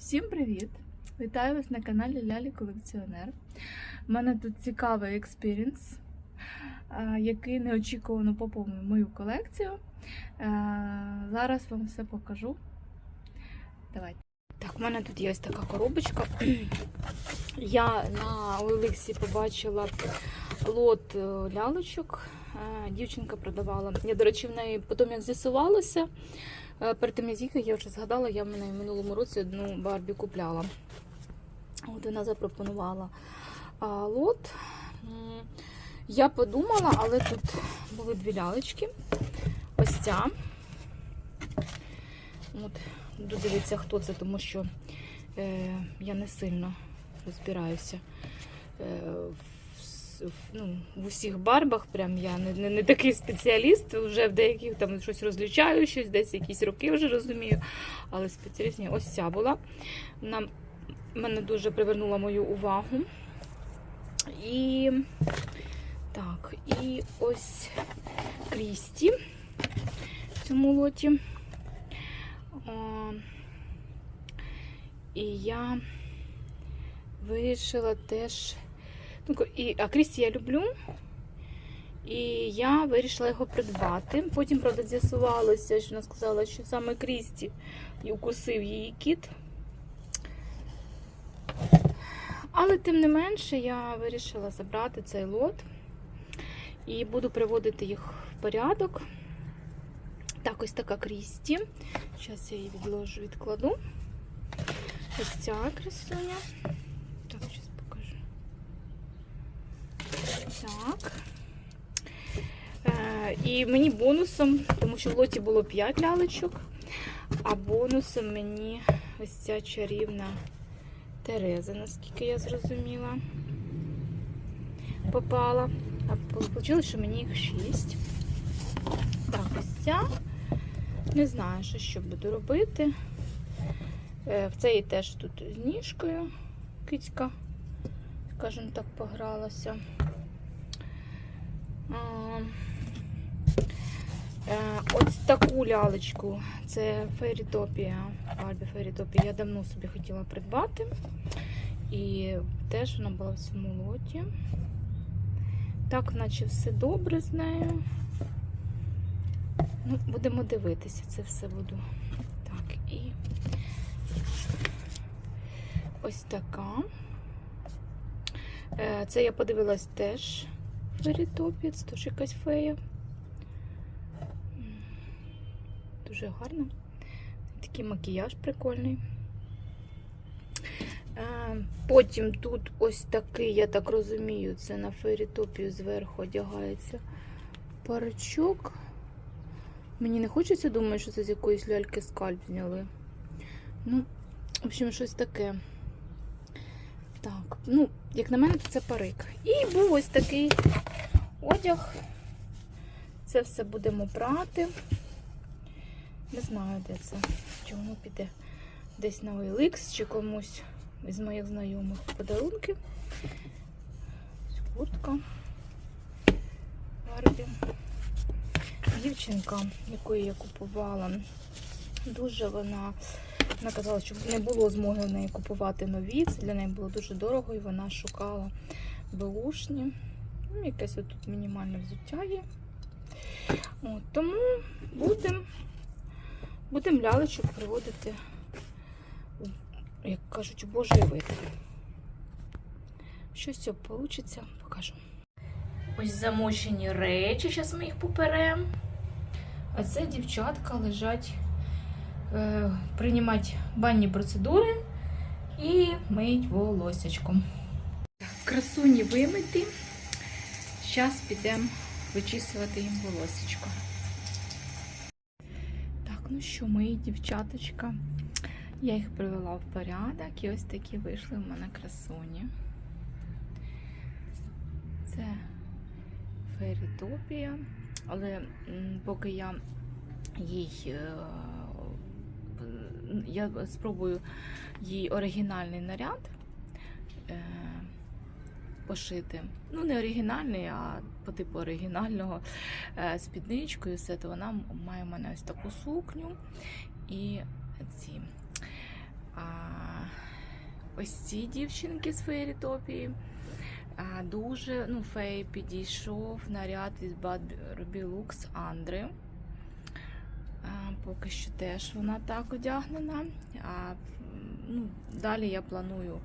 Всім привіт! Вітаю вас на каналі Лялі Колекціонер. У мене тут цікавий експірінс, який неочікувано поповнив мою колекцію. Зараз вам все покажу. Давайте. Так, у мене тут є ось така коробочка. Я на Олексі побачила лот е, лялочок. Е, Дівчинка продавала. Я, до речі, в неї потім як з'ясувалося. Е, Перед тим як я вже згадала, я в мене в минулому році одну Барбі купляла. От вона запропонувала лот. Я подумала, але тут були дві лялечки. Ось ця. От, буду дивитися, хто це, тому що е, я не сильно розбираюся. Е, ну, в усіх барбах прям я не, не, не такий спеціаліст, вже в деяких там щось розлічаю, щось десь якісь роки вже розумію. Але спеціаліст ні. ось ця була. Вона мене дуже привернула мою увагу. І так, і ось Крісті в цьому лоті. О, і я вирішила теж. Ну, і, а Крісті я люблю. І я вирішила його придбати. Потім, правда, з'ясувалося, що вона сказала, що саме Крісті і укусив її кіт. Але тим не менше я вирішила забрати цей лот і буду приводити їх в порядок. Так, ось така Крісті. Зараз я її відложу, відкладу. Ось ця красуня. Так, зараз покажу. Так. Е, і мені бонусом, тому що в лоті було 5 лялечок, а бонусом мені ось ця чарівна Тереза, наскільки я зрозуміла, попала. А вийшло, що мені їх 6. Так, ось ця. Не знаю, що, що буду робити. Е, В цей теж тут з ніжкою кицька, скажімо так, погралася. Е, Ось таку лялечку. Це Фейрітопія. Барбі Фейрітопія. Я давно собі хотіла придбати. І теж вона була в цьому лоті. Так, наче все добре з нею. Ну, будемо дивитися, це все буду. Так, і ось така. Е, Це я подивилась теж в Ферітопі, це теж якась фея. Дуже гарно. Такий макіяж прикольний. Потім тут ось такий, я так розумію, це на ферітопію зверху одягається паричок. Мені не хочеться думати, що це з якоїсь ляльки скальп зняли. Ну, в общем, щось таке. Так, ну, як на мене, то це парик. І був ось такий одяг. Це все будемо прати. Не знаю, де це. Чи воно піде десь на OLX чи комусь із моїх знайомих подарунки. Ось Куртка. Барбі. Дівчинка, якої я купувала, дуже вона вона казала, що не було змоги в неї купувати нові. Це для неї було дуже дорого, і вона шукала беушні. Ну, якесь тут мінімальне взуття є. От, тому будемо будем лялечок приводити, як кажуть, Божий вид. Що з цього вийде, покажу. Ось замочені речі, зараз ми їх поперемо. А це дівчатка лежать е, приймати банні процедури і мить волосячком. Красуні вимити. Зараз підемо вичісувати їм волосечко. Ну що, мої дівчаточка. Я їх привела в порядок і ось такі вийшли в мене красуні. Це Ферітопія, але поки я їй е, я спробую їй оригінальний наряд е, пошити. Ну, не оригінальний, а по типу оригінального е, спідничкою, все, то вона має в мене ось таку сукню і ці. А, ось ці дівчинки з Фейрітопії. Дуже ну, фей підійшов наряд від Barbie Lux Андри. Поки що теж вона так одягнена. А ну, далі я планую е,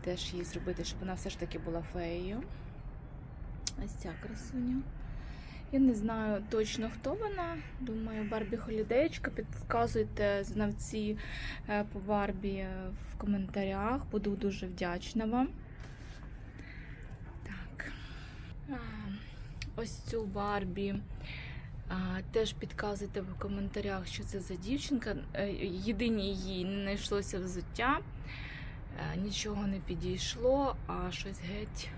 теж її зробити, щоб вона все ж таки була феєю. Ось ця красуня. Я не знаю точно хто вона. Думаю, Барбі Холідеєчка. Підказуйте знавці е, по Барбі е, в коментарях. Буду дуже вдячна вам. Так. Ось цю Барбі. Теж підказуйте в коментарях, що це за дівчинка. Е, Єдині їй не знайшлося взуття, е, нічого не підійшло, а щось геть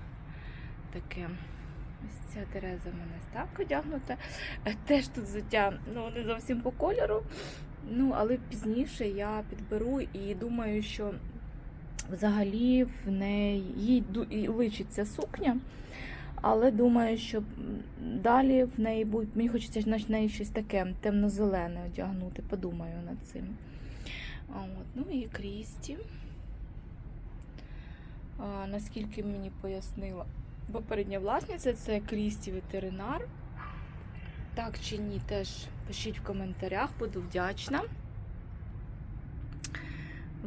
таке. Ось ця Тереза в мене так одягнута. Е, Теж тут взуття ну, не зовсім по кольору. Ну, але пізніше я підберу і думаю, що взагалі в неї їй личиться сукня. Але думаю, що далі в неї буде. Мені хочеться на неї щось таке темно-зелене одягнути. Подумаю над цим. От, ну і Крісті. Наскільки мені пояснила попередня власниця, це Крісті ветеринар. Так чи ні, теж пишіть в коментарях, буду вдячна.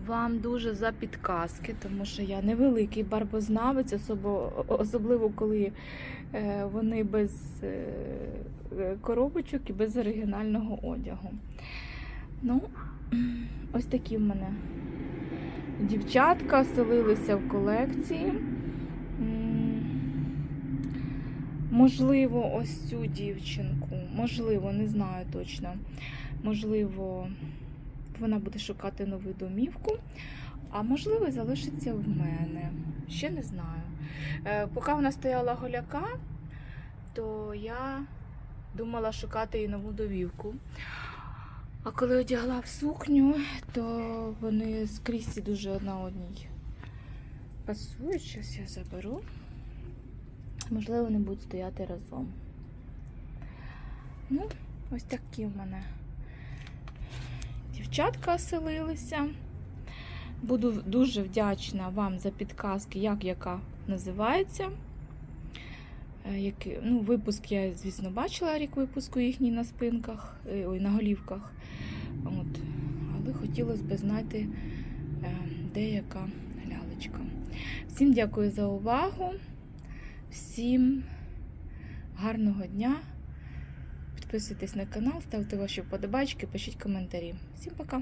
Вам дуже за підказки, тому що я невеликий барбознавець, особливо коли е, вони без е, коробочок і без оригінального одягу. Ну, ось такі в мене дівчатка оселилися в колекції. Можливо, ось цю дівчинку, можливо, не знаю точно. Можливо, вона буде шукати нову домівку, а можливо, залишиться в мене. Ще не знаю. Е, Поки вона стояла голяка, то я думала шукати їй нову домівку. А коли одягла в сукню, то вони скрізь дуже одна одній пасують. Зараз я заберу. Можливо, вони будуть стояти разом. Ну, ось такі в мене дівчатка оселилися. Буду дуже вдячна вам за підказки, як яка називається. Е, ну, випуск я, звісно, бачила рік випуску їхній на спинках, е, ой, на голівках. От. Але хотілося б знати, е, де лялечка. Всім дякую за увагу. Всім гарного дня. Підписуйтесь на канал, ставте ваші вподобайки, пишіть коментарі. Всім пока!